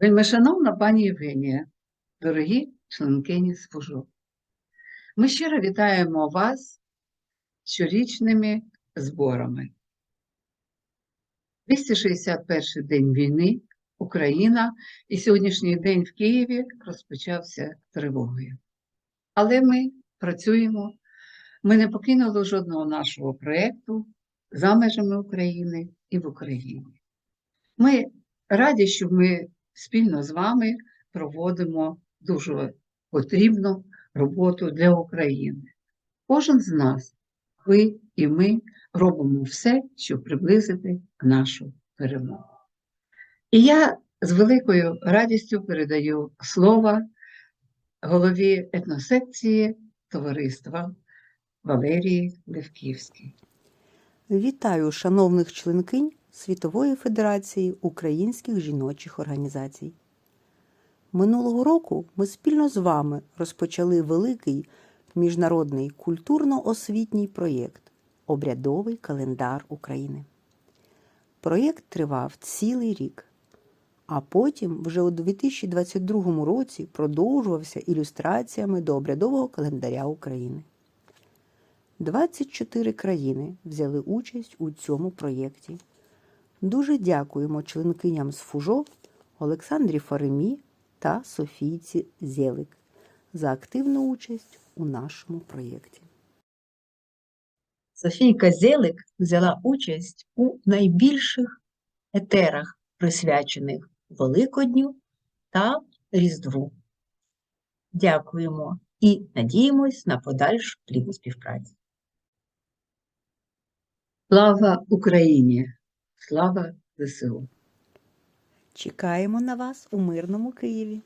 Вельмишановна пані Євгенія, дорогі членкині СФУЖО, ми щиро вітаємо вас щорічними зборами. 261 день війни, Україна, і сьогоднішній день в Києві розпочався тривогою. Але ми працюємо, ми не покинули жодного нашого проєкту за межами України і в Україні. Ми раді, що ми спільно з вами проводимо дуже потрібну роботу для України. Кожен з нас, ви і ми, робимо все, щоб приблизити нашу перемогу. І я з великою радістю передаю слово голові етносекції товариства Валерії Левківській. Вітаю шановних членкинь Світової Федерації українських жіночих організацій. Минулого року ми спільно з вами розпочали великий міжнародний культурно-освітній проєкт Обрядовий календар України. Проєкт тривав цілий рік, а потім вже у 2022 році продовжувався ілюстраціями до обрядового календаря України. 24 країни взяли участь у цьому проєкті. Дуже дякуємо членкиням з ФУЖО Олександрі Фаремі та Софійці Зєлик за активну участь у нашому проєкті. Софійка Зелик взяла участь у найбільших етерах, присвячених Великодню та Різдву. Дякуємо і надіємось на подальшу плідну співпрацю. Слава Україні! Слава ЗСУ! Чекаємо на вас у мирному Києві.